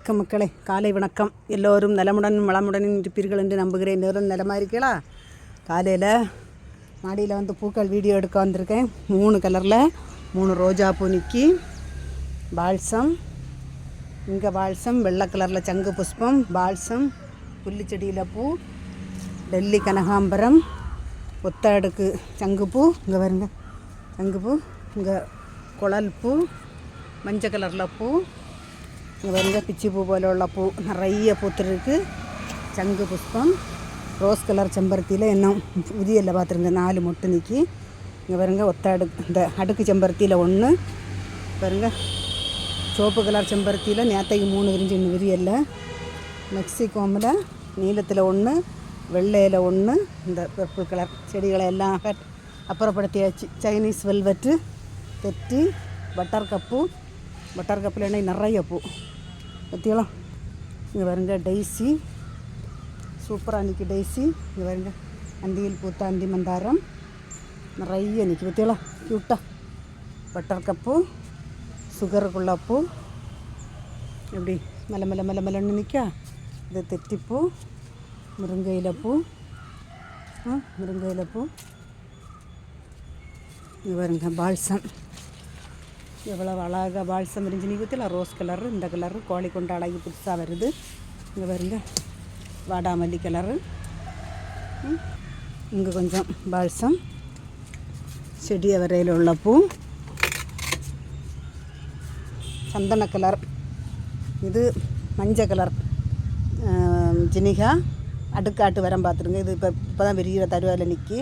வணக்கம் மக்களே. காலை வணக்கம். எல்லோரும் நலமுடன் வளமுடன் இருப்பீர்கள் என்று நம்புகிறேன். எல்லோரும் நலமாக இருக்கீங்களா? காலையில் மாடியில் வந்து பூக்கள் வீடியோ எடுக்க வந்திருக்கேன். மூணு கலரில் மூணு ரோஜா பூ பால்சம் இங்கே பால்சம் வெள்ளை கலரில் சங்கு புஷ்பம் பால்சம் புல்லுச்செடியில் பூ டெல்லி கனகாம்பரம் ஒத்த அடுக்கு சங்குப்பூ இங்கே வருங்க சங்குப்பூ இங்கே குழல் பூ மஞ்சள் கலரில் பூ இங்கே பாருங்க பிச்சி பூ போலയുള്ള பூ நிறைய பூத்துருக்கு ചങ്ക് പുഷ്പം റോസ് കളർ ചെമ്പരത്തിയിൽ എണ്ണം പുതിയല്ല പാത്രങ്ങൾ നാല് മുട്ട് നിൽക്കി ഇങ്ങനെ വരുങ്ക ഒത്ത അടുക്ക് എന്താ അടുക്ക് ചെമ്പരത്തിയിൽ ഒന്ന് വരുങ്ക ചുവപ്പ് കളർ ചെമ്പരത്തിയിൽ നേത്തേക്ക് മൂന്ന് വിരിഞ്ച് ഇന്ന് വിരിയല്ല മെക്സിക്കോമിൽ നീലത്തിൽ ഒന്ന് വെള്ളയിൽ ഒന്ന് എന്താ പെർപ്പിൾ കളർ ചെടികളെല്ലാം അപ്പുറപ്പെടുത്തിയ ചൈനീസ് വെൽവെറ്റ് തെറ്റി ബട്ടർ കപ്പ് பட்டர் கப்பில் என்ன நிறைய பூ. பற்றியெல்லாம் இங்கே வருங்க டைசி. சூப்பராக நிற்கி டைசி. இங்கே வருங்க அந்தியில் பூத்த அந்தி மந்தாரம். நிறைய நிற்கி பற்றியெல்லாம் க்யூட்டாக பட்டர் கப்பு சுகருக்குள்ள பூ. எப்படி? மெல்ல மெல்ல மெல்ல மெல்லன்னு நிற்கா இது தெத்திப்பூ முருங்கையில் பூ. முருங்கையில் பூ. இது வருங்க பால்சம். எவ்வளோ அழகாக பால்சம் இருந்துச்சு. நீ பற்றில ரோஸ் கலரு இந்த கலரு கோழி கொண்ட அழகி புதுசாக வருது. இங்கே வருங்க வாடாமல்லி கலரு இங்கே கொஞ்சம் பால்சம். செடி வரையில் உள்ள பூ. சந்தன கலர் இது மஞ்சள் கலர் ஜினிகா அடுக்காட்டு வரம் பார்த்துருங்க இது இப்போ இப்போ தான் பெரிய தருவாயில் நிற்கி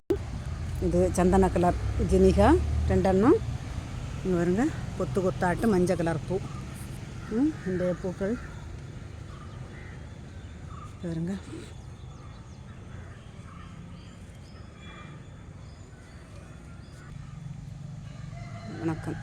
இது சந்தன கலர் ஜினிகா ரெண்டெண்ணம். இங்கே வருங்க கொத்து கொத்தாட்டு மஞ்சள் கலர் பூ. இந்த பூக்கள். பாருங்க. வணக்கம்.